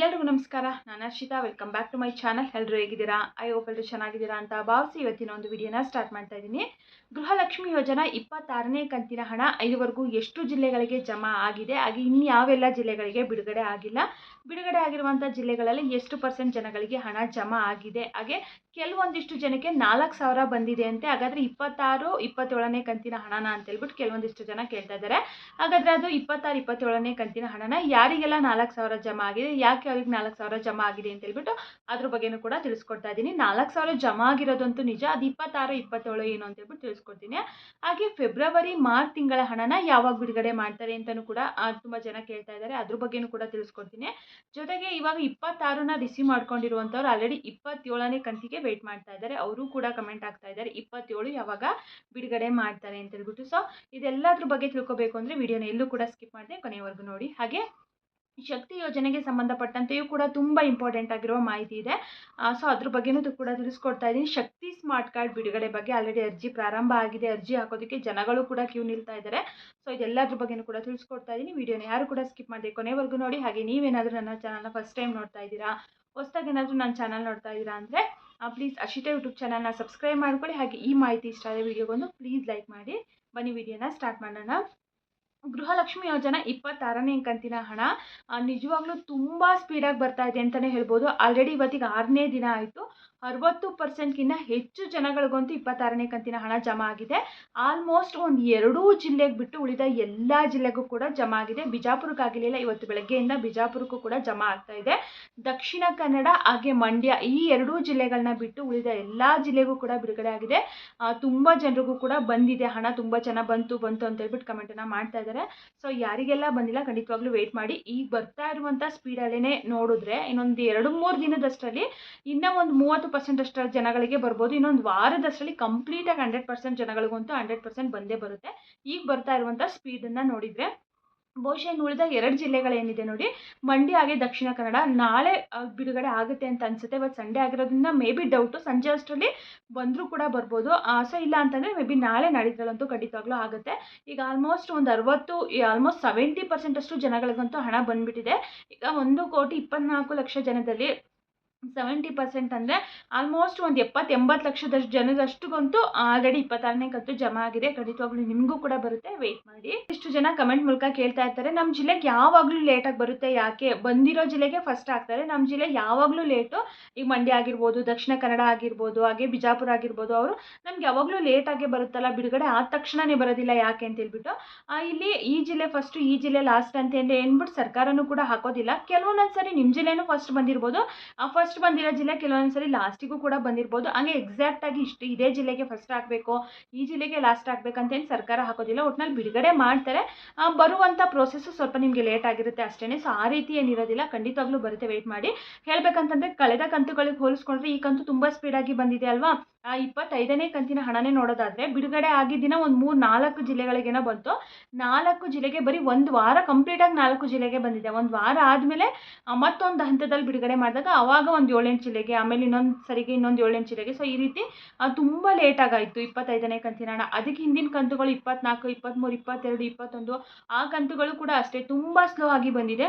ಎಲ್ರಿಗೂ ನಮಸ್ಕಾರ. ನಾನು Harshita welcome back to my channel ಎಲ್ಲರೂ ಹೇಗಿದ್ದೀರಾ? ಐ ಹೋಪ್ ಎಲ್ಲರೂ ಚೆನ್ನಾಗಿದ್ದೀರಾ ಅಂತ ಭಾವಿಸಿ ಇವತ್ತಿನ ಒಂದು ವಿಡಿಯೋನ ಸ್ಟಾರ್ಟ್ ಮಾಡ್ತಾ ಇದ್ದೀನಿ. ಗೃಹಲಕ್ಷ್ಮಿ ಯೋಜನಾ ಇಪ್ಪತ್ತಾರನೇ ಕಂತಿನ ಹಣ ಐದುವರೆಗೂ ಎಷ್ಟು ಜಿಲ್ಲೆಗಳಿಗೆ ಜಮಾ ಆಗಿದೆ? ಹಾಗೆ ಇನ್ನು ಯಾವೆಲ್ಲ ಜಿಲ್ಲೆಗಳಿಗೆ ಬಿಡುಗಡೆ ಆಗಿಲ್ಲ? ಬಿಡುಗಡೆ ಆಗಿರುವಂಥ ಜಿಲ್ಲೆಗಳಲ್ಲಿ ಎಷ್ಟು ಪರ್ಸೆಂಟ್ ಜನಗಳಿಗೆ ಹಣ ಜಮಾ ಆಗಿದೆ? ಹಾಗೆ ಕೆಲವೊಂದಿಷ್ಟು ಜನಕ್ಕೆ ನಾಲ್ಕು ಸಾವಿರ ಬಂದಿದೆ ಅಂತೆ. ಹಾಗಾದರೆ ಇಪ್ಪತ್ತಾರು, ಇಪ್ಪತ್ತೇಳನೇ ಕಂತಿನ ಹಣನ ಅಂತ ಹೇಳ್ಬಿಟ್ಟು ಕೆಲವೊಂದಿಷ್ಟು ಜನ ಕೇಳ್ತಾ ಇದ್ದಾರೆ. ಹಾಗಾದರೆ ಅದು ಇಪ್ಪತ್ತಾರು, ಇಪ್ಪತ್ತೇಳನೇ ಕಂತಿನ ಹಣನ ಯಾರಿಗೆಲ್ಲ ನಾಲ್ಕು ಸಾವಿರ ಜಮಾ ಆಗಿದೆ? ಯಾಕೆ ಅವ್ರಿಗೆ ನಾಲ್ಕು ಸಾವಿರ ಜಮಾ ಆಗಿದೆ ಅಂತ ಹೇಳ್ಬಿಟ್ಟು ಅದ್ರ ಬಗ್ಗೆನೂ ಕೂಡ ತಿಳಿಸ್ಕೊಡ್ತಾ ಇದ್ದೀನಿ ನಾಲ್ಕು ಸಾವಿರ ಜಮಾ ಆಗಿರೋದಂತೂ ನಿಜ, ಅದು ಇಪ್ಪತ್ತಾರು, ಇಪ್ಪತ್ತೇಳು ಏನು ಅಂತ ಹೇಳ್ಬಿಟ್ಟು ತಿಳಿಸ್ಕೊಡ್ತೀನಿ. ಹಾಗೆ ಫೆಬ್ರವರಿ, ಮಾರ್ಚ್ ತಿಂಗಳ ಹಣನ ಯಾವಾಗ ಬಿಡುಗಡೆ ಮಾಡ್ತಾರೆ ಅಂತಲೂ ಕೂಡ ತುಂಬ ಜನ ಕೇಳ್ತಾ ಇದ್ದಾರೆ. ಅದ್ರ ಬಗ್ಗೆನೂ ಕೂಡ ತಿಳಿಸ್ಕೊಡ್ತೀನಿ. ಜೊತೆಗೆ ಇವಾಗ ಇಪ್ಪತ್ತಾರನ ರಿಸೀವ್ ಮಾಡ್ಕೊಂಡಿರುವಂಥವ್ರು ಆಲ್ರೆಡಿ ಇಪ್ಪತ್ತೇಳನೇ ಕಂತಿಗೆ ವೆಯ್ಟ್ ಮಾಡ್ತಾ ಇದ್ದಾರೆ. ಅವರು ಕೂಡ ಕಮೆಂಟ್ ಆಗ್ತಾ ಇದ್ದಾರೆ, ಇಪ್ಪತ್ತೇಳು ಯಾವಾಗ ಬಿಡುಗಡೆ ಮಾಡ್ತಾರೆ ಅಂತ ಹೇಳ್ಬಿಟ್ಟು. ಸೊ ಇದೆಲ್ಲದ್ರ ಬಗ್ಗೆ ತಿಳ್ಕೊಬೇಕು ಅಂದರೆ ವಿಡಿಯೋನ ಎಲ್ಲೂ ಕೂಡ ಸ್ಕಿಪ್ ಮಾಡಿದೆ ಕೊನೆಯವರೆಗೂ ನೋಡಿ. ಹಾಗೆ ಶಕ್ತಿ ಯೋಜನೆಗೆ ಸಂಬಂಧಪಟ್ಟಂತೆಯೂ ಕೂಡ ತುಂಬ ಇಂಪಾರ್ಟೆಂಟ್ ಆಗಿರುವ ಮಾಹಿತಿ ಇದೆ. ಸೊ ಅದ್ರ ಬಗ್ಗೆನೂ ಕೂಡ ತಿಳಿಸ್ಕೊಡ್ತಾ ಇದ್ದೀನಿ. ಶಕ್ತಿ ಸ್ಮಾರ್ಟ್ ಕಾರ್ಡ್ ಬಿಡುಗಡೆ ಬಗ್ಗೆ ಆಲ್ರೆಡಿ ಅರ್ಜಿ ಪ್ರಾರಂಭ ಆಗಿದೆ. ಅರ್ಜಿ ಹಾಕೋದಕ್ಕೆ ಜನಗಳು ಕೂಡ ಕ್ಯೂ ನಿಲ್ತಾ ಇದ್ದಾರೆ. ಸೊ ಇದೆಲ್ಲದ್ರ ಬಗ್ಗೆನೂ ಕೂಡ ತಿಳಿಸ್ಕೊಡ್ತಾ ಇದ್ದೀನಿ. ವಿಡಿಯೋನ ಯಾರು ಕೂಡ ಸ್ಕಿಪ್ ಮಾಡಿದೆ ಕೊನೆವರೆಗೂ ನೋಡಿ. ಹಾಗೆ ನೀವೇನಾದರೂ ನನ್ನ ಚಾನಲ್ನ ಫಸ್ಟ್ ಟೈಮ್ ನೋಡ್ತಾ ಇದ್ದೀರಾ, ಹೊಸ್ದಾಗಿ ಏನಾದರೂ ನನ್ನ ಚಾನಲ್ ನೋಡ್ತಾ ಇದ್ದೀರಾ ಅಂದರೆ ಪ್ಲೀಸ್ ಅಶಿತ ಯೂಟ್ಯೂಬ್ ಚಾನಲ್ನ ಸಬ್ಸ್ಕ್ರೈಬ್ ಮಾಡ್ಕೊಳ್ಳಿ. ಹಾಗೆ ಈ ಮಾಹಿತಿ ಇಷ್ಟ ಆದರೆ ವಿಡಿಯೋಗೊಂದು ಪ್ಲೀಸ್ ಲೈಕ್ ಮಾಡಿ. ಬನ್ನಿ, ವಿಡಿಯೋನ ಸ್ಟಾರ್ಟ್ ಮಾಡೋಣ. ಗೃಹಲಕ್ಷ್ಮಿ ಯೋಜನೆ ಇಪ್ಪತ್ತಾರನೇ ಕಂತಿನ ಹಣ. ನಿಜವಾಗ್ಲೂ ತುಂಬ ಸ್ಪೀಡಾಗಿ ಬರ್ತಾ ಇದೆ ಅಂತಲೇ ಹೇಳ್ಬೋದು. ಆಲ್ರೆಡಿ ಇವತ್ತಿಗೆ ಆರನೇ ದಿನ ಆಯಿತು. ಅರವತ್ತು ಪರ್ಸೆಂಟ್ಗಿಂತ ಹೆಚ್ಚು ಜನಗಳಿಗಂತೂ ಇಪ್ಪತ್ತಾರನೇ ಕಂತಿನ ಹಣ ಜಮಾ ಆಗಿದೆ. ಆಲ್ಮೋಸ್ಟ್ ಒಂದು ಎರಡೂ ಜಿಲ್ಲೆಗೆ ಬಿಟ್ಟು ಉಳಿದ ಎಲ್ಲ ಜಿಲ್ಲೆಗೂ ಕೂಡ ಜಮಾ ಆಗಿದೆ. ಬಿಜಾಪುರಕ್ಕಾಗಲಿಲ್ಲ ಇವತ್ತು ಬೆಳಗ್ಗೆಯಿಂದ ಬಿಜಾಪುರಕ್ಕೂ ಕೂಡ ಜಮಾ ಆಗ್ತಾ ಇದೆ. ದಕ್ಷಿಣ ಕನ್ನಡ ಹಾಗೆ ಮಂಡ್ಯ ಈ ಎರಡೂ ಜಿಲ್ಲೆಗಳನ್ನ ಬಿಟ್ಟು ಉಳಿದ ಎಲ್ಲ ಜಿಲ್ಲೆಗೂ ಕೂಡ ಬಿಡುಗಡೆ ಆಗಿದೆ. ತುಂಬ ಜನರಿಗೂ ಕೂಡ ಬಂದಿದೆ ಹಣ. ತುಂಬ ಚೆನ್ನಾಗಿ ಬಂತು ಬಂತು ಅಂತ ಹೇಳ್ಬಿಟ್ಟು ಕಮೆಂಟನ್ನು ಮಾಡ್ತಾ ಸೊ ಯಾರಿಗೆಲ್ಲ ಬಂದಿಲ್ಲ, ಖಂಡಿತವಾಗ್ಲೂ ವೆಯ್ಟ್ ಮಾಡಿ. ಈಗ ಬರ್ತಾ ಇರುವಂಥ ಸ್ಪೀಡಲ್ಲೇ ನೋಡಿದ್ರೆ, ಇನ್ನೊಂದು ಎರಡು, ಮೂರು ದಿನದಷ್ಟರಲ್ಲಿ ಇನ್ನೂ ಒಂದು ಮೂವತ್ತು ಪರ್ಸೆಂಟ್ ಅಷ್ಟರ ಜನಗಳಿಗೆ ಬರ್ಬೋದು. ಇನ್ನೊಂದು ವಾರದಷ್ಟರಲ್ಲಿ ಕಂಪ್ಲೀಟಾಗಿ ಹಂಡ್ರೆಡ್ ಪರ್ಸೆಂಟ್ ಜನಗಳಿಗಂತೂ ಹಂಡ್ರೆಡ್ ಪರ್ಸೆಂಟ್ ಬಂದೇ ಬರುತ್ತೆ. ಈಗ ಬರ್ತಾ ಇರುವಂಥ ಸ್ಪೀಡನ್ನು ನೋಡಿದರೆ. ಬಹುಶಃ ಇನ್ನು ಉಳಿದ ಎರಡು ಜಿಲ್ಲೆಗಳೇನಿದೆ ನೋಡಿ, ಮಂಡ್ಯ ಹಾಗೆ ದಕ್ಷಿಣ ಕನ್ನಡ. ನಾಳೆ ಬಿಡುಗಡೆ ಆಗುತ್ತೆ ಅಂತ ಅನ್ಸುತ್ತೆ ಇವತ್ತು ಸಂಡೇ ಆಗಿರೋದ್ರಿಂದ ಮೇ ಬಿ ಡೌಟು ಸಂಜೆ ಅಷ್ಟರಲ್ಲಿ ಬಂದರೂ ಕೂಡ ಬರ್ಬೋದು. ಸೊ ಇಲ್ಲ ಅಂತಂದರೆ ಮೇ ಬಿ ನಾಳೆ ನಾಡಿದ್ರಲ್ಲಂತೂ ಖಂಡಿತವಾಗ್ಲೂ ಆಗುತ್ತೆ. ಈಗ ಆಲ್ಮೋಸ್ಟ್ ಒಂದು ಅರವತ್ತು ಆಲ್ಮೋಸ್ಟ್ ಸೆವೆಂಟಿ ಪರ್ಸೆಂಟ್ ಅಷ್ಟು ಜನಗಳಿಗಂತೂ ಹಣ ಬಂದ್ಬಿಟ್ಟಿದೆ. ಈಗ ಒಂದು ಕೋಟಿ ಇಪ್ಪತ್ನಾಲ್ಕು ಲಕ್ಷ ಜನದಲ್ಲಿ ಸೆವೆಂಟಿ ಪರ್ಸೆಂಟ್ ಅಂದರೆ ಆಲ್ಮೋಸ್ಟ್ ಒಂದು ಎಪ್ಪತ್ತು ಎಂಬತ್ತು ಲಕ್ಷದಷ್ಟು ಜನದಷ್ಟುಗಂತೂ ಆಲ್ರೆಡಿ ಇಪ್ಪತ್ತಾರನೇ ಕಂತು ಜಮಾ ಆಗಿದೆ. ಖಂಡಿತವಾಗ್ಲೂ ನಿಮಗೂ ಕೂಡ ಬರುತ್ತೆ. ವೆಯ್ಟ್ ಮಾಡಿ. ಇಷ್ಟು ಜನ ಕಮೆಂಟ್ ಮೂಲಕ ಕೇಳ್ತಾ ಇರ್ತಾರೆ. ನಮ್ಮ ಜಿಲ್ಲೆಗೆ ಯಾವಾಗಲೂ ಲೇಟಾಗಿ ಬರುತ್ತೆ ಯಾಕೆ? ಬಂದಿರೋ ಜಿಲ್ಲೆಗೆ ಫಸ್ಟ್ ಆಗ್ತಾರೆ. ನಮ್ಮ ಜಿಲ್ಲೆ ಯಾವಾಗಲೂ ಲೇಟು ಈಗ ಮಂಡ್ಯ ಆಗಿರ್ಬೋದು, ದಕ್ಷಿಣ ಕನ್ನಡ ಆಗಿರ್ಬೋದು, ಹಾಗೆ ಬಿಜಾಪುರ ಆಗಿರ್ಬೋದು ಅವರು ನಮ್ಗೆ ಯಾವಾಗಲೂ ಲೇಟಾಗೆ ಬರುತ್ತಲ್ಲ. ಬಿಡುಗಡೆ ಆದ ತಕ್ಷಣನೇ ಬರೋದಿಲ್ಲ ಯಾಕೆ ಅಂತ ಹೇಳ್ಬಿಟ್ಟು. ಇಲ್ಲಿ ಈ ಜಿಲ್ಲೆ ಫಸ್ಟು ಈ ಜಿಲ್ಲೆ ಲಾಸ್ಟ್ ಅಂತ ಏನ್ಬಿಟ್ಟು ಸರ್ಕಾರನೂ ಕೂಡ ಹಾಕೋದಿಲ್ಲ. ಕೆಲವೊಂದೊಂದು ಸರಿ ನಿಮ್ಮ ಜಿಲ್ಲೆನೂ ಫಸ್ಟ್ ಬಂದಿರ್ಬೋದು. ಫಸ್ಟ್ ಬಂದಿರೋ ಜಿಲ್ಲೆ ಕೆಲವೊಂದ್ಸರಿ ಲಾಸ್ಟಿಗೂ ಕೂಡ ಬಂದಿರ್ಬೋದು. ಹಂಗೆ ಎಕ್ಸಾಕ್ಟಾಗಿ ಇಷ್ಟು ಇದೇ ಜಿಲ್ಲೆಗೆ ಫಸ್ಟ್ ಆಗಬೇಕು, ಈ ಜಿಲ್ಲೆಗೆ ಲಾಸ್ಟ್ ಆಗಬೇಕಂತೇನು ಸರ್ಕಾರ ಹಾಕೋದಿಲ್ಲ. ಒಟ್ನಲ್ಲಿ ಬಿಡುಗಡೆ ಮಾಡ್ತಾರೆ. ಬರುವಂಥ ಪ್ರೋಸೆಸ್ಸು ಸ್ವಲ್ಪ ನಿಮಗೆ ಲೇಟ್ ಆಗಿರುತ್ತೆ ಅಷ್ಟೇ ಸೊ ಆ ರೀತಿ ಏನಿರೋದಿಲ್ಲ. ಖಂಡಿತವಾಗ್ಲೂ ಬರುತ್ತೆ. ವೆಯ್ಟ್ ಮಾಡಿ. ಹೇಳಬೇಕಂತಂದ್ರೆ ಕಳೆದ ಕಂತುಗಳಿಗೆ ಹೋಲಿಸ್ಕೊಂಡ್ರೆ ಈ ಕಂತು ತುಂಬ ಸ್ಪೀಡಾಗಿ ಬಂದಿದೆ ಅಲ್ವಾ? ಆ, ಇಪ್ಪತ್ತೈದನೇ ಕಂತಿನ ಹಣನೇ ನೋಡೋದಾದರೆ ಬಿಡುಗಡೆ ಆಗಿದ್ದಿನ ಒಂದು ಮೂರು ನಾಲ್ಕು ಜಿಲ್ಲೆಗಳಿಗೇನೋ ಬಂತು. ನಾಲ್ಕು ಜಿಲ್ಲೆಗೆ ಬರೀ ಒಂದು ವಾರ ಕಂಪ್ಲೀಟಾಗಿ ನಾಲ್ಕು ಜಿಲ್ಲೆಗೆ ಬಂದಿದೆ. ಒಂದು ವಾರ ಆದಮೇಲೆ ಮತ್ತೊಂದು ಹಂತದಲ್ಲಿ ಬಿಡುಗಡೆ ಮಾಡಿದಾಗ ಆವಾಗ ಒಂದು ಏಳೆಂಟು ಜಿಲ್ಲೆಗೆ ಆಮೇಲೆ ಇನ್ನೊಂದು ಸರಿಗೆ ಇನ್ನೊಂದು ಏಳೆಂಟು ಜಿಲ್ಲೆಗೆ ಸೊ ಈ ರೀತಿ ತುಂಬಾ ತುಂಬ ಲೇಟಾಗಾಯಿತು ಇಪ್ಪತ್ತೈದನೇ ಕಂತಿನ ಹಣ ಅದಕ್ಕೆ ಹಿಂದಿನ ಕಂತುಗಳು ಇಪ್ಪತ್ನಾಲ್ಕು ಇಪ್ಪತ್ತ್ಮೂರು ಇಪ್ಪತ್ತೆರಡು, ಇಪ್ಪತ್ತೊಂದು, ಆ ಕಂತುಗಳು ಕೂಡ ಅಷ್ಟೇ ತುಂಬ ಸ್ಲೋ ಆಗಿ ಬಂದಿದೆ.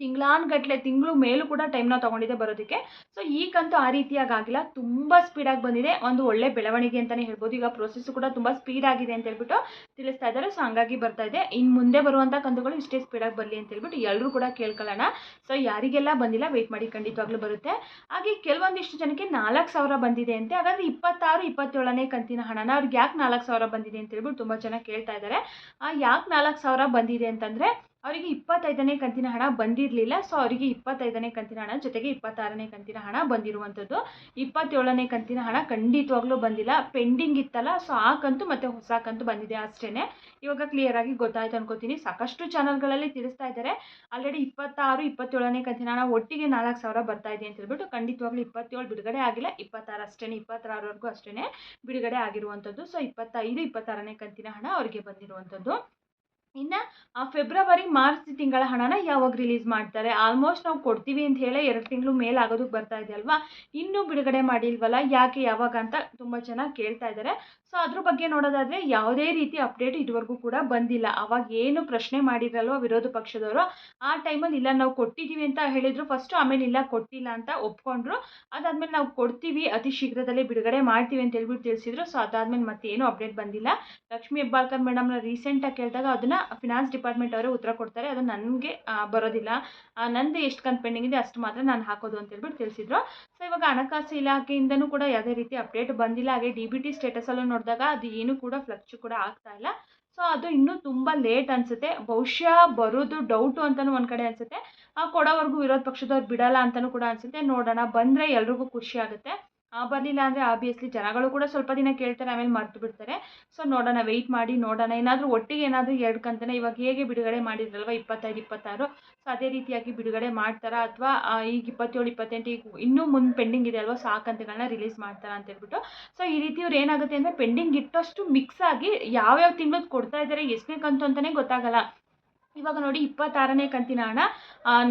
ತಿಂಗಳಾನ್ಗಟ್ಲೆ ತಿಂಗಳು ಮೇಲೂ ಕೂಡ ಟೈಮ್ನ ತೊಗೊಂಡಿದೆ ಬರೋದಕ್ಕೆ. ಸೊ ಈ ಕಂತು ಆ ರೀತಿಯಾಗಿ ಆಗಿಲ್ಲ ತುಂಬ ಸ್ಪೀಡಾಗಿ ಬಂದಿದೆ. ಒಂದು ಒಳ್ಳೆ ಬೆಳವಣಿಗೆ ಅಂತಲೇ ಹೇಳ್ಬೋದು. ಈಗ ಪ್ರೊಸೆಸ್ಸು ಕೂಡ ತುಂಬ ಸ್ಪೀಡ್ ಆಗಿದೆ ಅಂತ ಹೇಳ್ಬಿಟ್ಟು ತಿಳಿಸ್ತಾ ಇದ್ದಾರೆ. ಸೊ ಹಂಗಾಗಿ ಬರ್ತಾ ಇದೆ. ಇನ್ನು ಮುಂದೆ ಬರುವಂಥ ಕಂತುಗಳು ಇಷ್ಟೇ ಸ್ಪೀಡಾಗಿ ಬರಲಿ ಅಂತ ಹೇಳ್ಬಿಟ್ಟು ಎಲ್ಲರೂ ಕೂಡ ಕೇಳ್ಕೊಳ್ಳೋಣ. ಸೊ ಯಾರಿಗೆಲ್ಲ ಬಂದಿಲ್ಲ ವೆಯ್ಟ್ ಮಾಡಿ ಖಂಡಿತವಾಗ್ಲೂ ಬರುತ್ತೆ. ಹಾಗೆ ಕೆಲವೊಂದಿಷ್ಟು ಜನಕ್ಕೆ ನಾಲ್ಕು ಸಾವಿರ ಬಂದಿದೆ ಅಂತೆ. ಹಾಗಾದ್ರೆ ಇಪ್ಪತ್ತಾರು, ಇಪ್ಪತ್ತೇಳನೇ ಕಂತಿನ ಹಣನ ಅವ್ರಿಗೆ ಯಾಕೆ ನಾಲ್ಕು ಸಾವಿರ ಬಂದಿದೆ ಅಂತ ಹೇಳ್ಬಿಟ್ಟು ತುಂಬ ಜನ ಕೇಳ್ತಾ ಇದ್ದಾರೆ. ಯಾಕೆ ನಾಲ್ಕು ಸಾವಿರ ಬಂದಿದೆ ಅಂತಂದರೆ ಅವರಿಗೆ ಇಪ್ಪತ್ತೈದನೇ ಕಂತಿನ ಹಣ ಬಂದಿರಲಿಲ್ಲ. ಸೊ ಅವರಿಗೆ ಇಪ್ಪತ್ತೈದನೇ ಕಂತಿನ ಹಣ ಜೊತೆಗೆ ಇಪ್ಪತ್ತಾರನೇ ಕಂತಿನ ಹಣ ಬಂದಿರುವಂಥದ್ದು. ಇಪ್ಪತ್ತೇಳನೇ ಕಂತಿನ ಹಣ ಖಂಡಿತವಾಗ್ಲೂ ಬಂದಿಲ್ಲ. ಪೆಂಡಿಂಗ್ ಇತ್ತಲ್ಲ ಸೊ ಆ ಕಂತು ಮತ್ತು ಹೊಸ ಕಂತು ಬಂದಿದೆ ಅಷ್ಟೇ ಇವಾಗ ಕ್ಲಿಯರಾಗಿ ಗೊತ್ತಾಯ್ತು ಅನ್ಕೋತೀನಿ. ಸಾಕಷ್ಟು ಚಾನಲ್ಗಳಲ್ಲಿ ತಿಳಿಸ್ತಾ ಇದ್ದಾರೆ. ಆಲ್ರೆಡಿ ಇಪ್ಪತ್ತಾರು, ಇಪ್ಪತ್ತೇಳನೇ ಕಂತಿನ ಹಣ ಒಟ್ಟಿಗೆ ನಾಲ್ಕು ಸಾವಿರ ಬರ್ತಾ ಇದೆ ಅಂತ ಹೇಳ್ಬಿಟ್ಟು ಖಂಡಿತವಾಗ್ಲೂ ಇಪ್ಪತ್ತೇಳು ಬಿಡುಗಡೆ ಆಗಿಲ್ಲ. ಇಪ್ಪತ್ತಾರು ಅಷ್ಟೇ ಇಪ್ಪತ್ತಾರವರೆಗೂ ಅಷ್ಟೇ ಬಿಡುಗಡೆ ಆಗಿರುವಂಥದ್ದು. ಸೊ ಇಪ್ಪತ್ತೈದು, ಇಪ್ಪತ್ತಾರನೇ ಕಂತಿನ ಹಣ ಅವರಿಗೆ ಬಂದಿರುವಂಥದ್ದು. ಇನ್ನು ಫೆಬ್ರವರಿ, ಮಾರ್ಚ್ ತಿಂಗಳ ಹಣನ ಯಾವಾಗ ರಿಲೀಸ್ ಮಾಡ್ತಾರೆ? ಆಲ್ಮೋಸ್ಟ್ ನಾವು ಕೊಡ್ತೀವಿ ಅಂತ ಹೇಳಿ ಎರಡು ತಿಂಗಳು ಮೇಲೆ ಆಗೋದಕ್ಕೆ ಬರ್ತಾ ಇದೆ ಅಲ್ವಾ? ಇನ್ನೂ ಬಿಡುಗಡೆ ಮಾಡಿಲ್ವಲ್ಲ? ಯಾಕೆ ಯಾವಾಗ ಅಂತ ತುಂಬ ಜನ ಕೇಳ್ತಾ ಇದ್ದಾರೆ ಸೊ ಅದ್ರ ಬಗ್ಗೆ ನೋಡೋದಾದರೆ ಯಾವುದೇ ರೀತಿ ಅಪ್ಡೇಟ್ ಇದುವರೆಗೂ ಕೂಡ ಬಂದಿಲ್ಲ. ಅವಾಗ ಏನು ಪ್ರಶ್ನೆ ಮಾಡಿದ್ರಲ್ವ ವಿರೋಧ ಪಕ್ಷದವರು, ಆ ಟೈಮಲ್ಲಿ ಇಲ್ಲ ನಾವು ಕೊಟ್ಟಿದ್ದೀವಿ ಅಂತ ಹೇಳಿದರು. ಫಸ್ಟು ಆಮೇಲೆ ಇಲ್ಲ, ಕೊಟ್ಟಿಲ್ಲ ಅಂತ ಒಪ್ಕೊಂಡ್ರು. ಅದಾದಮೇಲೆ ನಾವು ಕೊಡ್ತೀವಿ, ಅತಿ ಶೀಘ್ರದಲ್ಲೇ ಬಿಡುಗಡೆ ಮಾಡ್ತೀವಿ ಅಂತ ಹೇಳ್ಬಿಟ್ಟು ತಿಳಿಸಿದ್ರು. ಸೊ ಅದಾದಮೇಲೆ ಮತ್ತೆ ಏನೂ ಅಪ್ಡೇಟ್ ಬಂದಿಲ್ಲ. ಲಕ್ಷ್ಮಿ ಹೆಬ್ಬಾಳ್ಕರ್ ಮೇಡಮ್ನ ರೀಸೆಂಟಾಗಿ ಕೇಳಿದಾಗ ಅದನ್ನು ಫಿನಾನ್ಸ್ ಡಿಪಾರ್ಟ್ಮೆಂಟ್ ಅವರೇ ಉತ್ತರ ಕೊಡ್ತಾರೆ. ಅದು ನನಗೆ ಬರೋದಿಲ್ಲ. ನಂದು ಎಷ್ಟು ಕಂತು ಪೆಂಡಿಂಗ್ ಇದೆ ಅಷ್ಟು ಮಾತ್ರ ನಾನು ಹಾಕೋದು ಅಂತ ಹೇಳ್ಬಿಟ್ಟು ತಿಳಿಸಿದ್ರು. ಸೊ ಇವಾಗ ಹಣಕಾಸು ಇಲಾಖೆಯಿಂದನೂ ಕೂಡ ಯಾವುದೇ ರೀತಿ ಅಪ್ಡೇಟ್ ಬಂದಿಲ್ಲ. ಹಾಗೆ ಡಿ ಬಿ ಟಿ ಸ್ಟೇಟಸಲ್ಲೂ ನೋಡಿದಾಗ ಅದು ಏನು ಕೂಡ ಫ್ಲಕ್ಚು ಕೂಡ ಆಗ್ತಾ ಇಲ್ಲ. ಸೊ ಅದು ಇನ್ನೂ ತುಂಬ ಲೇಟ್ ಅನಿಸುತ್ತೆ. ಬಹುಶಃ ಬರೋದು ಡೌಟು ಅಂತಲೂ ಒಂದು ಕಡೆ ಅನಿಸುತ್ತೆ. ಕೊಡೋವರೆಗೂ ವಿರೋಧ ಪಕ್ಷದವ್ರು ಬಿಡಲ್ಲ ಅಂತಲೂ ಕೂಡ ಅನಿಸುತ್ತೆ. ನೋಡೋಣ, ಬಂದರೆ ಎಲ್ರಿಗೂ ಖುಷಿ ಆಗುತ್ತೆ. ಬರಲಿಲ್ಲ ಅಂದರೆ ಆಬ್ವಿಯಸ್ಲಿ ಜನಗಳು ಕೂಡ ಸ್ವಲ್ಪ ದಿನ ಕೇಳ್ತಾರೆ, ಆಮೇಲೆ ಮರ್ತು ಬಿಡ್ತಾರೆ. ಸೊ ನೋಡೋಣ ವೆಯ್ಟ್ ಮಾಡಿ ನೋಡೋಣ. ಏನಾದರೂ ಒಟ್ಟಿಗೆ ಏನಾದರೂ ಎರಡು ಕಂತನೇ ಇವಾಗ ಹೇಗೆ ಬಿಡುಗಡೆ ಮಾಡಿದ್ರಲ್ವ ಇಪ್ಪತ್ತೈದು, ಇಪ್ಪತ್ತಾರು? ಸೊ ಅದೇ ರೀತಿಯಾಗಿ ಬಿಡುಗಡೆ ಮಾಡ್ತಾರಾ ಅಥವಾ ಈಗ ಇಪ್ಪತ್ತೇಳು, ಇಪ್ಪತ್ತೆಂಟು, ಈಗ ಇನ್ನೂ ಮುಂದೆ ಪೆಂಡಿಂಗ್ ಇದೆ ಅಲ್ವಾ ಸಾ ಕಂತುಗಳನ್ನ ರಿಲೀಸ್ ಮಾಡ್ತಾರಾ ಅಂತ ಹೇಳ್ಬಿಟ್ಟು ಸೊ ಈ ರೀತಿ ಇವ್ರು ಏನಾಗುತ್ತೆ ಅಂದರೆ ಪೆಂಡಿಂಗ್ ಇಟ್ಟಷ್ಟು ಮಿಕ್ಸ್ ಆಗಿ ಯಾವ್ಯಾವ ತಿಂಗಳು ಕೊಡ್ತಾ ಇದ್ದಾರೆ ಎಷ್ಟನೇ ಕಂತು ಅಂತಲೇ ಗೊತ್ತಾಗಲ್ಲ. ಇವಾಗ ನೋಡಿ ಇಪ್ಪತ್ತಾರನೇ ಕಂತಿನ ಹಣ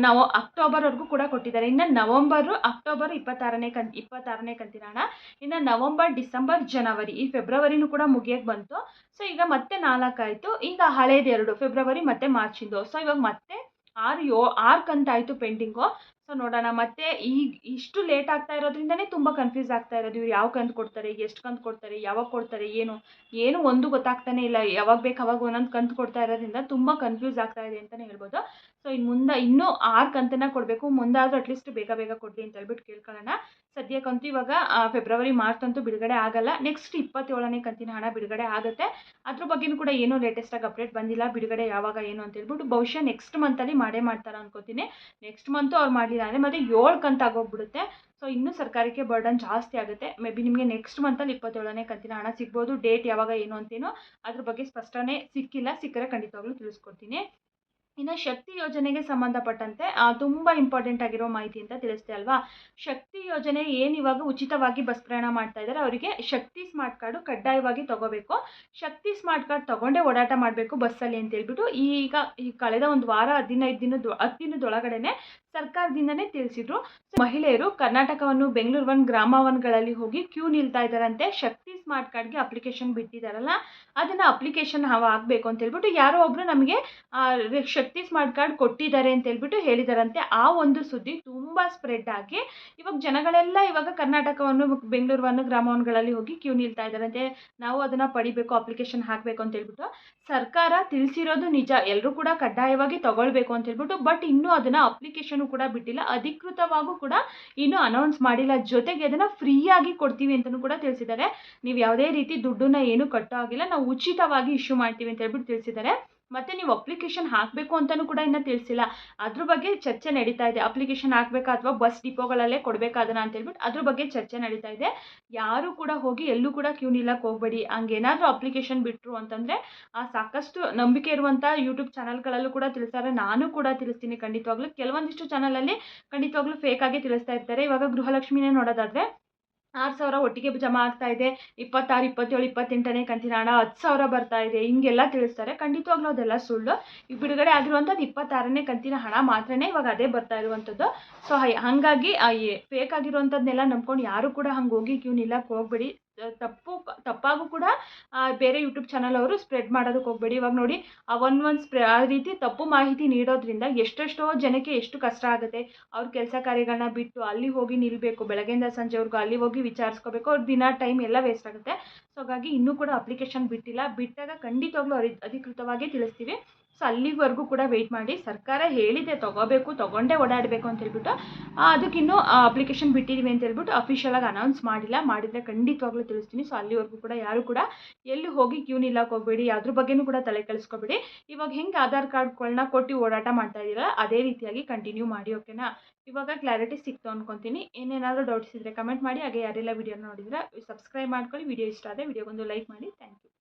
ನಾವು ಅಕ್ಟೋಬರ್ವರೆಗೂ ಕೂಡ ಕೊಟ್ಟಿದ್ದಾರೆ. ಇನ್ನು ನವಂಬರು, ಅಕ್ಟೋಬರ್ ಇಪ್ಪತ್ತಾರನೇ ಕಂತ್ ಇಪ್ಪತ್ತಾರನೇ ಕಂತಿನ ಹಣ, ಇನ್ನು ನವಂಬರ್, ಡಿಸೆಂಬರ್, ಜನವರಿ, ಈ ಫೆಬ್ರವರಿನೂ ಕೂಡ ಮುಗಿಯಕ್ಕೆ ಬಂತು. ಸೊ ಈಗ ಮತ್ತೆ ನಾಲ್ಕಾಯಿತು. ಈಗ ಹಳೇದೆರಡು ಫೆಬ್ರವರಿ ಮತ್ತು ಮಾರ್ಚಿಂದು ಸೊ ಇವಾಗ ಮತ್ತೆ ಆರು ಯೋ, ಆರು ಕಂತಾಯಿತು ಪೆಂಡಿಂಗು. ಸೊ ನೋಡೋಣ. ಮತ್ತೆ ಈಗ ಇಷ್ಟು ಲೇಟ್ ಆಗ್ತಾ ಇರೋದ್ರಿಂದನೇ ತುಂಬ ಕನ್ಫ್ಯೂಸ್ ಆಗ್ತಾ ಇರೋದು. ಇವ್ರು ಯಾವ ಕಂತು ಕೊಡ್ತಾರೆ, ಎಷ್ಟು ಕಂತು ಕೊಡ್ತಾರೆ, ಯಾವಾಗ ಕೊಡ್ತಾರೆ, ಏನು ಏನು ಒಂದು ಗೊತ್ತಾಗ್ತಾನೆ ಇಲ್ಲ. ಯಾವಾಗ ಬೇಕು ಅವಾಗ ಒಂದೊಂದು ಕಂತು ಕೊಡ್ತಾ ಇರೋದ್ರಿಂದ ತುಂಬ ಕನ್ಫ್ಯೂಸ್ ಆಗ್ತಾ ಇದೆ ಅಂತಲೇ ಹೇಳ್ಬೋದು. ಸೊ ಇನ್ನು ಮುಂದೆ ಇನ್ನೂ ಆರು ಕಂತನ್ನ ಕೊಡಬೇಕು. ಮುಂದಾದರೂ ಅಟ್ಲೀಸ್ಟ್ ಬೇಗ ಬೇಗ ಕೊಡಲಿ ಅಂತ ಹೇಳ್ಬಿಟ್ಟು ಕೇಳ್ಕೊಳ್ಳೋಣ. ಸದ್ಯಕ್ಕಂತೂ ಇವಾಗ ಫೆಬ್ರವರಿ ಮಾರ್ಚ್ ಅಂತೂ ಬಿಡುಗಡೆ ಆಗಲ್ಲ. ನೆಕ್ಸ್ಟ್ ಇಪ್ಪತ್ತೇಳನೇ ಕಂತಿನ ಹಣ ಬಿಡುಗಡೆ ಆಗುತ್ತೆ. ಅದ್ರ ಬಗ್ಗೆನೂ ಕೂಡ ಏನೂ ಲೇಟೆಸ್ಟಾಗಿ ಅಪ್ಡೇಟ್ ಬಂದಿಲ್ಲ. ಬಿಡುಗಡೆ ಯಾವಾಗ, ಏನು ಅಂತ ಹೇಳ್ಬಿಟ್ಟು ಬಹುಶಃ ನೆಕ್ಸ್ಟ್ ಮಂತಲ್ಲಿ ಮಾಡೇ ಮಾಡ್ತಾರೆ ಅನ್ಕೋತೀನಿ. ನೆಕ್ಸ್ಟ್ ಮಂತು ಅವ್ರು ಮಾಡಲಿಲ್ಲ ಅಂದರೆ ಮತ್ತೆ ಏಳು ಕಂತಾಗೋಗ್ಬಿಡುತ್ತೆ ಸೊ ಇನ್ನೂ ಸರ್ಕಾರಕ್ಕೆ ಬರ್ಡನ್ ಜಾಸ್ತಿ ಆಗುತ್ತೆ. ಮೇ ಬಿ ನಿಮಗೆ ನೆಕ್ಸ್ಟ್ ಮಂತಲ್ಲಿ ಇಪ್ಪತ್ತೇಳನೇ ಕಂತಿನ ಹಣ ಸಿಗ್ಬೋದು ಡೇಟ್ ಯಾವಾಗ ಏನು ಅಂತೇನೋ ಅದ್ರ ಬಗ್ಗೆ ಸ್ಪಷ್ಟನೆ ಸಿಕ್ಕಿಲ್ಲ. ಸಿಕ್ಕರೆ ಖಂಡಿತವಾಗ್ಲೂ ತಿಳಿಸ್ಕೊಡ್ತೀನಿ. ಇನ್ನು ಶಕ್ತಿ ಯೋಜನೆಗೆ ಸಂಬಂಧಪಟ್ಟಂತೆ ತುಂಬ ಇಂಪಾರ್ಟೆಂಟ್ ಆಗಿರೋ ಮಾಹಿತಿ ಅಂತ ತಿಳಿಸ್ತೆ ಅಲ್ವಾ? ಶಕ್ತಿ ಯೋಜನೆ ಏನು ಇವಾಗ ಉಚಿತವಾಗಿ ಬಸ್ ಪ್ರಯಾಣ ಮಾಡ್ತಾ ಇದ್ದಾರೆ ಅವರಿಗೆ ಶಕ್ತಿ ಸ್ಮಾರ್ಟ್ ಕಾರ್ಡು ಕಡ್ಡಾಯವಾಗಿ ತಗೋಬೇಕು. ಶಕ್ತಿ ಸ್ಮಾರ್ಟ್ ಕಾರ್ಡ್ ತಗೊಂಡೇ ಓಡಾಟ ಮಾಡಬೇಕು ಬಸ್ಸಲ್ಲಿ ಅಂತ ಹೇಳ್ಬಿಟ್ಟು, ಈಗ, ಈ ಕಳೆದ ಒಂದು ವಾರ, ಹದಿನೈದು ದಿನದ, ಹತ್ತು ದಿನದೊಳಗಡೆನೆ ಸರ್ಕಾರದಿಂದನೇ ತಿಳಿಸಿದ್ರು. ಮಹಿಳೆಯರು ಕರ್ನಾಟಕವನ್ನು ಬೆಂಗಳೂರು ಒನ್, ಗ್ರಾಮ ಒನ್ಗಳಲ್ಲಿ ಹೋಗಿ ಕ್ಯೂ ನಿಲ್ತಾ ಇದ್ದಾರಂತೆ ಶಕ್ತಿ ಸ್ಮಾರ್ಟ್ ಕಾರ್ಡ್ಗೆ ಅಪ್ಲಿಕೇಶನ್ ಬಿಟ್ಟಿದ್ದಾರಲ್ಲ ಅದನ್ನು ಅಪ್ಲಿಕೇಶನ್ ಆಗಬೇಕು ಅಂತ ಹೇಳ್ಬಿಟ್ಟು, ಯಾರೋ ಒಬ್ಬರು ನಮಗೆ ಶಕ್ತಿ ಸ್ಮಾರ್ಟ್ ಕಾರ್ಡ್ ಕೊಟ್ಟಿದ್ದಾರೆ ಅಂತ ಹೇಳ್ಬಿಟ್ಟು ಹೇಳಿದಾರಂತೆ. ಆ ಒಂದು ಸುದ್ದಿ ತುಂಬ ಸ್ಪ್ರೆಡ್ ಆಗಿ ಇವಾಗ ಜನಗಳೆಲ್ಲ ಇವಾಗ ಕರ್ನಾಟಕವನ್ನು ಬೆಂಗಳೂರು ಗ್ರಾಮವನ್ಗಳಲ್ಲಿ ಹೋಗಿ ಕ್ಯೂ ನಿಲ್ತಾ ಇದ್ದಾರಂತೆ ನಾವು ಅದನ್ನು ಪಡಿಬೇಕು ಅಪ್ಲಿಕೇಶನ್ ಹಾಕಬೇಕು ಅಂತ ಹೇಳ್ಬಿಟ್ಟು ಸರ್ಕಾರ ತಿಳಿಸಿರೋದು ನಿಜ. ಎಲ್ಲರೂ ಕೂಡ ಕಡ್ಡಾಯವಾಗಿ ತಗೊಳ್ಬೇಕು ಅಂತ ಹೇಳ್ಬಿಟ್ಟು ಬಟ್ ಇನ್ನೂ ಅದನ್ನು ಅಪ್ಲಿಕೇಶನ್ ಕೂಡ ಬಿಟ್ಟಿಲ್ಲ. ಅಧಿಕೃತವಾಗೂ ಕೂಡ ಇನ್ನೂ ಅನೌನ್ಸ್ ಮಾಡಿಲ್ಲ. ಜೊತೆಗೆ ಅದನ್ನು ಫ್ರೀಯಾಗಿ ಕೊಡ್ತೀವಿ ಅಂತಲೂ ಕೂಡ ತಿಳಿಸಿದ್ದಾರೆ. ನೀವು ಯಾವುದೇ ರೀತಿ ದುಡ್ಡನ್ನ ಏನು ಕಟ್ಟೋ ಆಗಿಲ್ಲ ನಾವು ಉಚಿತವಾಗಿ ಇಶ್ಯೂ ಮಾಡ್ತೀವಿ ಅಂತ ಹೇಳ್ಬಿಟ್ಟು ತಿಳಿಸಿದ್ದಾರೆ. ಮತ್ತು ನೀವು ಅಪ್ಲಿಕೇಶನ್ ಹಾಕಬೇಕು ಅಂತಲೂ ಕೂಡ ಇನ್ನೂ ತಿಳಿಸಿಲ್ಲ. ಅದ್ರ ಬಗ್ಗೆ ಚರ್ಚೆ ನಡೀತಾ ಇದೆ. ಅಪ್ಲಿಕೇಶನ್ ಹಾಕಬೇಕಾ ಅಥವಾ ಬಸ್ ಡಿಪೋಗಳಲ್ಲೇ ಕೊಡಬೇಕಾದನ ಅಂತ ಹೇಳ್ಬಿಟ್ಟು ಅದ್ರ ಬಗ್ಗೆ ಚರ್ಚೆ ನಡೀತಾ ಇದೆ. ಯಾರು ಕೂಡ ಹೋಗಿ ಎಲ್ಲೂ ಕೂಡ ಕ್ಯೂ ನಿಲ್ಲಕ್ಕೆ ಹೋಗಬೇಡಿ. ಹಂಗೇನಾದರೂ ಅಪ್ಲಿಕೇಶನ್ ಬಿಟ್ಟರು ಅಂತಂದರೆ ಸಾಕಷ್ಟು ನಂಬಿಕೆ ಇರುವಂಥ ಯೂಟ್ಯೂಬ್ ಚಾನಲ್ಗಳಲ್ಲೂ ಕೂಡ ತಿಳಿಸ್ತಾರೆ. ನಾನು ಕೂಡ ತಿಳಿಸ್ತೀನಿ ಖಂಡಿತವಾಗ್ಲೂ. ಕೆಲವೊಂದಿಷ್ಟು ಚಾನಲಲ್ಲಿ ಖಂಡಿತವಾಗ್ಲೂ ಫೇಕಾಗಿ ತಿಳಿಸ್ತಾ ಇರ್ತಾರೆ. ಇವಾಗ ಗೃಹಲಕ್ಷ್ಮಿನೇ ನೋಡೋದಾದರೆ ಆರು ಸಾವಿರ ಒಟ್ಟಿಗೆ ಜಮಾ ಆಗ್ತಾ ಇದೆ. ಇಪ್ಪತ್ತಾರು, ಇಪ್ಪತ್ತೇಳು, ಇಪ್ಪತ್ತೆಂಟನೇ ಕಂತಿನ ಹಣ ಹತ್ತು ಸಾವಿರ ಬರ್ತಾ ಇದೆ. ಹಿಂಗೆಲ್ಲ ತಿಳಿಸ್ತಾರೆ. ಖಂಡಿತವಾಗ್ಲೂ ಅದೆಲ್ಲ ಸುಳ್ಳು. ಈಗ ಬಿಡುಗಡೆ ಆಗಿರುವಂಥದ್ದು ಇಪ್ಪತ್ತಾರನೇ ಕಂತಿನ ಹಣ ಮಾತ್ರನೇ ಇವಾಗ ಅದೇ ಬರ್ತಾ ಇರುವಂಥದ್ದು. ಸೊ ಹಾಗಾಗಿ ಫೇಕ್ ಆಗಿರುವಂಥದ್ದನ್ನೆಲ್ಲ ನಂಬ್ಕೊಂಡು ಯಾರು ಕೂಡ ಹಂಗೆ ಹೋಗಿ ಕ್ಯೂ ನಿಲ್ಲಕ್ಕೆ ಹೋಗ್ಬೇಡಿ. ತಪ್ಪು ತಪ್ಪಾಗೂ ಕೂಡ ಬೇರೆ ಯೂಟ್ಯೂಬ್ ಚಾನಲ್ ಅವರು ಸ್ಪ್ರೆಡ್ ಮಾಡೋದಕ್ಕೆ ಹೋಗಬೇಡಿ. ಇವಾಗ ನೋಡಿ, ಆ ಒನ್ ಒನ್ ಸ್ಪ್ರೆ ಆ ರೀತಿ ತಪ್ಪು ಮಾಹಿತಿ ನೀಡೋದ್ರಿಂದ ಎಷ್ಟೆಷ್ಟೋ ಜನಕ್ಕೆ ಎಷ್ಟು ಕಷ್ಟ ಆಗುತ್ತೆ. ಅವ್ರ ಕೆಲಸ ಕಾರ್ಯಗಳನ್ನ ಬಿಟ್ಟು ಅಲ್ಲಿ ಹೋಗಿ ನಿಲ್ಲಬೇಕು ಬೆಳಗ್ಗೆಯಿಂದ ಸಂಜೆವರೆಗೂ ಅಲ್ಲಿ ಹೋಗಿ ವಿಚಾರಿಸ್ಕೋಬೇಕು. ಅವ್ರ ದಿನ ಟೈಮ್ ಎಲ್ಲ ವೇಸ್ಟ್ ಆಗುತ್ತೆ. ಸೊ ಹಾಗಾಗಿ ಇನ್ನೂ ಕೂಡ ಅಪ್ಲಿಕೇಶನ್ ಬಿಟ್ಟಿಲ್ಲ. ಬಿಟ್ಟಾಗ ಖಂಡಿತವಾಗ್ಲೂ ಅಧಿಕೃತವಾಗಿ ತಿಳಿಸ್ತೀವಿ. ಸೊ ಅಲ್ಲಿವರೆಗೂ ಕೂಡ ವೆಯ್ಟ್ ಮಾಡಿ. ಸರ್ಕಾರ ಹೇಳಿದೆ, ತೊಗೋಬೇಕು, ತೊಗೊಂಡೇ ಓಡಾಡಬೇಕು ಅಂತ ಹೇಳ್ಬಿಟ್ಟು. ಅದಕ್ಕಿನ್ನೂ ಅಪ್ಲಿಕೇಶನ್ ಬಿಟ್ಟಿದ್ದೀವಿ ಅಂತ ಹೇಳ್ಬಿಟ್ಟು ಅಫಿಷಿಯಲಾಗಿ ಅನೌನ್ಸ್ ಮಾಡಿಲ್ಲ. ಮಾಡಿದರೆ ಖಂಡಿತವಾಗ್ಲೂ ತಿಳಿಸ್ತೀನಿ. ಸೊ ಅಲ್ಲಿವರೆಗೂ ಕೂಡ ಯಾರು ಕೂಡ ಎಲ್ಲಿ ಹೋಗಿ ಕ್ಯೂ ನಿಲ್ಲಕ್ಕೆ ಹೋಗಬೇಡಿ. ಅದ್ರ ಬಗ್ಗೆನೂ ಕೂಡ ತಲೆ ಕೆಡಿಸ್ಕೊಬೇಡಿ. ಇವಾಗ ಹೆಂಗೆ ಆಧಾರ್ ಕಾರ್ಡ್ಗಳನ್ನ ಕೊಟ್ಟು ಓಡಾಟ ಮಾಡ್ತಾ ಇದ್ದೀರಲ್ಲ ಅದೇ ರೀತಿಯಾಗಿ ಕಂಟಿನ್ಯೂ ಮಾಡಿ ಓಕೆನಾ ಇವಾಗ ಕ್ಲಾರಿಟಿ ಸಿಕ್ತು ಅನ್ಕೊತೀನಿ. ಏನೇನಾದರೂ ಡೌಟ್ಸ್ ಇದ್ದರೆ ಕಮೆಂಟ್ ಮಾಡಿ. ಹಾಗೆ ಯಾರೆಲ್ಲ ವಿಡಿಯೋ ನೋಡಿದ್ರೆ ಸಬ್ಸ್ಕ್ರೈಬ್ ಮಾಡ್ಕೊಳ್ಳಿ. ವಿಡಿಯೋ ಇಷ್ಟ ಆದರೆ ವಿಡಿಯೋಗೊಂದು ಲೈಕ್ ಮಾಡಿ. Thank you